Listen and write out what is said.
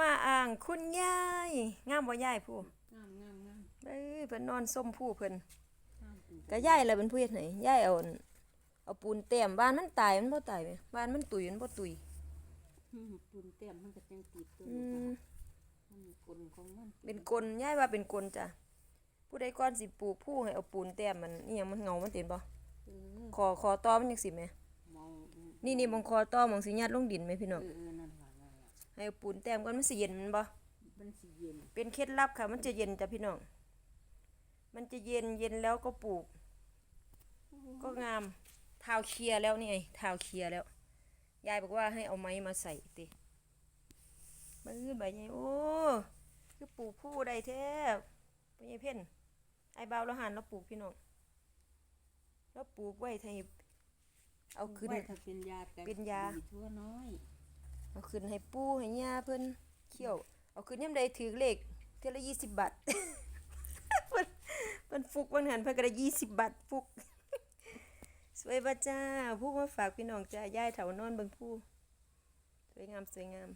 มาอ่าง คุณยายงามบ่ยายผู้งามงามงามเอ้ยเพิ่นนอนส้มผู้เพิ่นงามปูก็ยายแหละเป็นผู้เฮ็ดให้ยายเอาอันเอาปูนเต็มบ้านมันตายมันบ่ตายแหมบ้านมันตุยมันบ่ตุยอืมปูนเต็มมันก็จังติดตัวอืมมันมีกลของมันเป็นกลยายว่าเป็นกลจ้ะผู้ใดก่อนสิปลูกผู้ให้เอาปูนเต็มมันอีหยังมันเงามันเต็มบ่เออคอคอตอมันจังสิแหมมองอืมนี่นี่มองคอตอมองสิยัดลงดินไหมพี่น้อง ให้เอาปูนเต็มก่อนมันสิเย็นแมันบ่มันสิเย็น เป็นเคล็ดลับค่ะ มันจะเย็นจ้ะพี่น้อง มันจะเย็นเย็นแล้วก็ปลูก ก็งามเท้าเคลียร์แล้วนี่ไงเท้าเคลียร์แล้ว ยายบอกว่าให้เอาไม้มาใส่ติมันคือใบใหญ่โอ้ คือปลูกผู้ใดแท้ไปยายเพ่นไอ้เบาแล้วหันแล้วปลูกพี่น้องแล้วปลูกไว้ให้เอาขึ้นไว้ถ้าเป็นยาแต่เป็นยาดีทั่วน้อย เอาขึ้นให้ปูให้ย่าเพิ่นเขี่ยว เอาขึ้นยามใดถือเลขเท่าละยี่สิบบาทเพิ่นเพิ่นฟุกวันหันเพิ่นก็ได้ยี่สิบบาทฟุกสวยบ่จ้าผู้มาฝากพี่น้องจ้ายายเถานอนเบิ่งผู้สวยงามสวยงาม